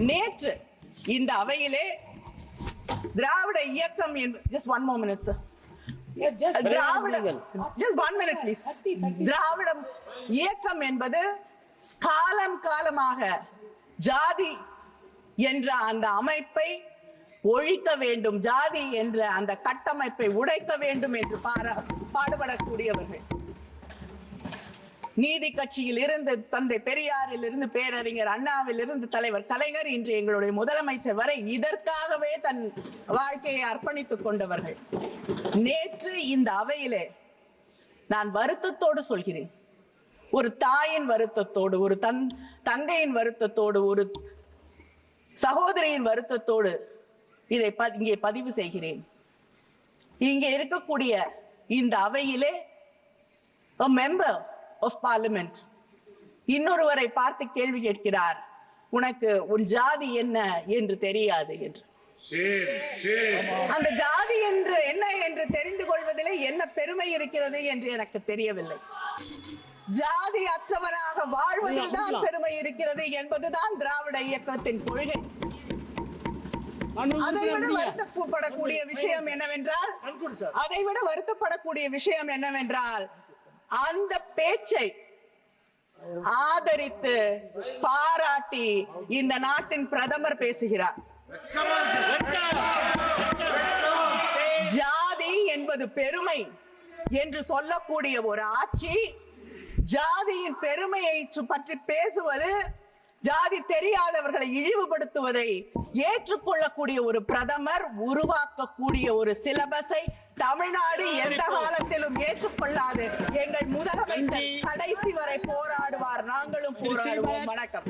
நேற்று இந்த அவையிலே திராவிட இயக்கம் just one more minute sir திராவிடம் இயக்கம் என்பது காலம் காலமாக ஜாதி என்ற அந்த அமைப்பை ஒழிக்க வேண்டும் ஜாதி என்ற அந்த கட்டமைப்பை உடைக்க வேண்டும் என்று பாடுபடக்கூடியவர்கள். நீதி கட்சியில் இருந்து தந்தை பெரியாரில் இருந்து பேரறிஞர் அண்ணாவில் இருந்து தலைவர் கலைஞர் இன்று எங்களுடைய முதலமைச்சர் வரை இதற்காகவே தன் வாழ்க்கையை அர்ப்பணித்துக் கொண்டவர்கள். நேற்று இந்த அவையிலே நான் வருத்தத்தோடு சொல்கிறேன். ஒரு தாயின் வருத்தத்தோடு ஒரு தன் தங்கையின் வருத்தத்தோடு ஒரு சகோதரியின் வருத்தத்தோடு இதை இங்கே பதிவு செய்கிறேன். இங்கே இருக்கக்கூடிய இந்த அவையிலே மெம்பர் of parliament. இன்னொருவரை பார்த்து கேள்வி கேட்கிறார் உனக்கு உன் ஜாதி என்ன என்று தெரியாது என்று. அந்த ஜாதி என்று என்ன என்று தெரிந்து கொள்வதிலே என்ன பெருமை இருக்கிறது என்று எனக்கு தெரியவில்லை. ஜாதி அற்றவனாக வாழ்வதில் தான் பெருமை இருக்கிறது என்பதுதான் திராவிட இயக்கத்தின் கொள்கை. அதை விட வருத்தப்படக்கூடிய விஷயம் என்னவென்றால் அதை விட வருத்தப்படக்கூடிய விஷயம் என்னவென்றால் அந்த பேச்சை ஆதரித்து பாராட்டி இந்த நாட்டின் பிரதமர் பேசுகிறார். ஜாதி என்பது பெருமை என்று சொல்லக்கூடிய ஒரு ஆட்சி ஜாதியின் பெருமையை பற்றி பேசுவது ஜாதி தெரியாதவர்களை இழிவுபடுத்துவதை ஏற்றுக்கொள்ளக்கூடிய ஒரு பிரதமர் உருவாக்கக்கூடிய ஒரு சிலபஸை தமிழ்நாடு எந்த காலத்திலும் ஏற்றுக்கொள்ளாது. எங்கள் முதலமைச்சர் கடைசி வரை போராடுவார். நாங்களும் போராடுவோம். வணக்கம்.